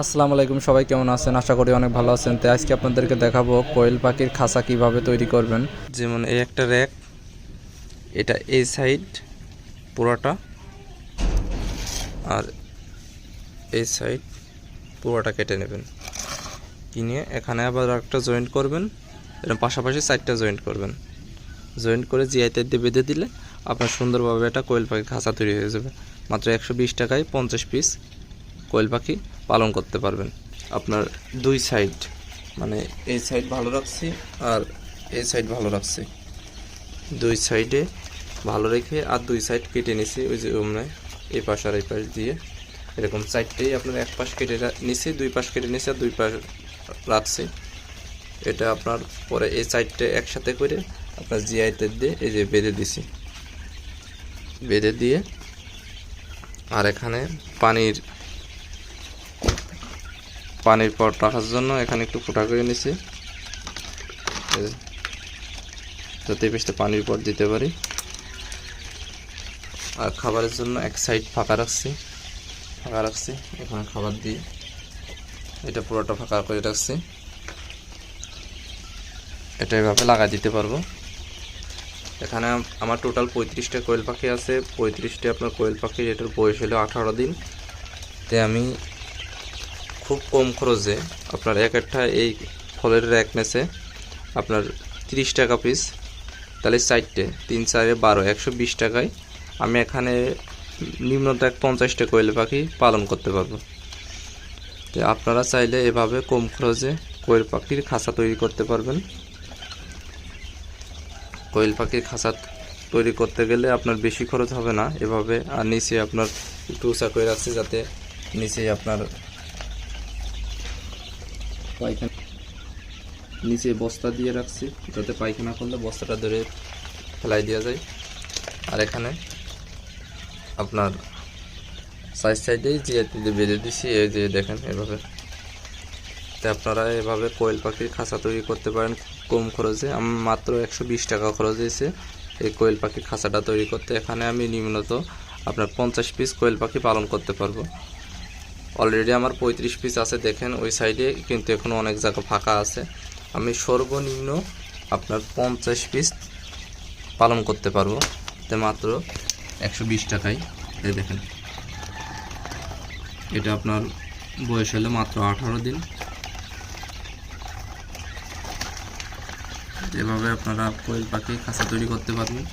আসসালামু আলাইকুম, সবাই কেমন আছেন? আশা করি অনেক ভালো আছেন। তো আজকে আপনাদেরকে দেখাবো কোয়েল পাখির খাঁচা কীভাবে তৈরি করবেন। যেমন এই একটা র্যাক, এটা এই সাইড পুরোটা, আর এই সাইড পুরোটা কেটে নেবেন। কিনে এখানে আবার একটা জয়েন্ট করবেন এরকম পাশাপাশি সাইডটা জয়েন্ট করবেন। জয়েন্ট করে জিআইতে দিয়ে বেঁধে দিলে আপনার সুন্দরভাবে একটা কোয়েল পাখির খাঁচা তৈরি হয়ে যাবে। মাত্র একশো বিশ টাকায় পঞ্চাশ পিস কোয়েল পাখি পালন করতে পারবেন। আপনার দুই সাইড মানে এই সাইড ভালো রাখছি আর এই সাইড ভালো রাখছি। দুই সাইডে ভালো রেখে আর দুই সাইড কেটে নিছি, ওই যে ওমনে, এই পাশ আর এই পাশ দিয়ে। এরকম সাইডটাই আপনার এক পাশ কেটে নিছি, দুই পাশ কেটে নিছি আর দুই পাশ রাখছি। এটা আপনার পরে এই সাইডটা একসাথে করে আপনার জিআইতে দিয়ে এই যে বেঁধে দিছি। বেঁধে দিয়ে আর এখানে পানির পানির পট রাখার জন্য এখানে একটু ফোটা করে নিছি। যাতে বেশি পানির পট দিতে পারি। আর খাবারের জন্য এক সাইড ফাঁকা রাখছি। ফাঁকা রাখছি, এখানে খাবার দিয়ে। এটা পুরোটা ফাঁকা করে রাখছি। এটা এভাবে লাগা দিতে পারব। এখানে আমার টোটাল পঁয়ত্রিশটা কোয়েল পাখি আছে। পঁয়ত্রিশটা আপনার কোয়েল পাখি এটার বয়স হলো আঠারো দিন। তে আমি খুব কম খরচে আপনার এক একটা এই ফলের র্যাক নেছে আপনার তিরিশ টাকা পিস তাহলে চারটে, তিন, চারে বারো, একশো বিশ টাকায় আমি এখানে নিম্নত এক পঞ্চাশটা কোয়েল পাখি পালন করতে পারব। তো আপনারা চাইলে এভাবে কম খরচে কোয়েল পাখির খাঁচা তৈরি করতে পারবেন। কোয়েল পাখির খাঁচা তৈরি করতে গেলে আপনার বেশি খরচ হবে না, এভাবে আর নিচে আপনার একটু উঁচা করে রাখছি যাতে নিচে আপনার পায়খানা নিচে বস্তা দিয়ে রাখছি, যাতে পায়খানা করলে বস্তাটা ধরে ফেলাই দেওয়া যায়। আর এখানে আপনার সাইড সাইডেই যে বেঁধে দিছি, এই যে দেখেন এভাবে। তো আপনারা এভাবে কোয়েল পাখির খাঁচা তৈরি করতে পারেন কম খরচে। মাত্র একশো বিশ টাকা খরচ হয়েছে এই কোয়েল পাখির খাঁচাটা তৈরি করতে। এখানে আমি নিম্নত আপনার পঞ্চাশ পিস কোয়েল পাখি পালন করতে পারব। অলরেডি আমার পঁয়ত্রিশ পিস আছে, দেখেন ওই সাইডে কিন্তু এখনও অনেক জায়গা ফাঁকা আছে। আমি সর্বনিম্ন আপনার পঞ্চাশ পিস পালন করতে পারব। তে মাত্র একশো বিশ টাকায়। এই দেখেন। এটা আপনার বয়স হলে মাত্র আঠারো দিন। এভাবে আপনারা কোয়েল পাখি খাঁচা তৈরি করতে পারবেন।